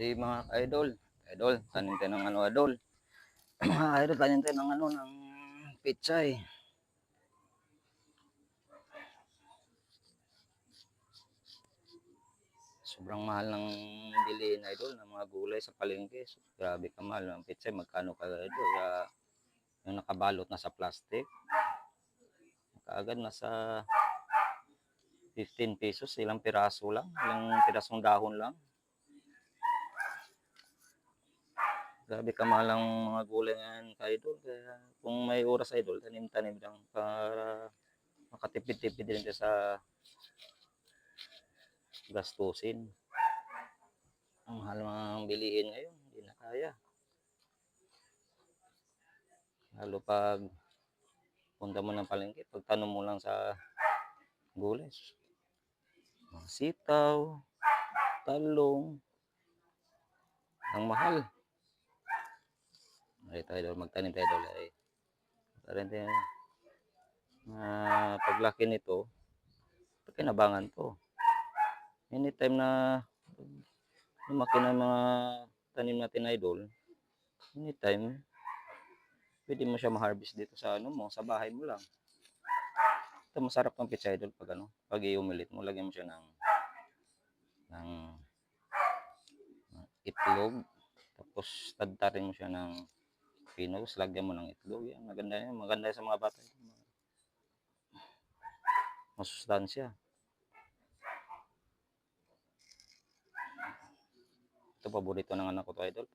Hindi mga idol. Idol, tanim tayo ng ano idol. mga idol, tanim tayo ng ano, ng pichay. Sobrang mahal ng bilihin idol ng mga gulay sa palengke. Grabe ka mahal ng pichay. Magkano ka idol? Kaya, yung nakabalot na sa plastic. Kaagad nasa 15 pesos, ilang piraso lang, ilang pirasong dahon lang. Grabe kamahal ang mga gulay ngayon, ka-idol. Kaya kung may oras, idol, tanim-tanim lang para makatipid-tipid din sa gastusin. Ang mahal mga bilihin ngayon, hindi na kaya. Lalo pag punta mo ng palengke, pagtanong mo lang sa gulay. Sitaw, talong, ang mahal. Ay tayo magtanim tayo doon ay tarin tayo na paglaki nito kinabangan to. Anytime na lumaki na mga tanim natin idol anytime pwede mo siya ma-harvest dito sa ano mo sa bahay mo lang. Ito masarap ng pizza idol pag ano pag i-umilit mo lagyan mo siya ng ng ng itlog tapos tadtarin mo siya ng pinos, lagyan mo ng itlog. Yan, maganda yan. Maganda yan sa mga bata. Masustansya. Ito paborito ng anak ko to idol.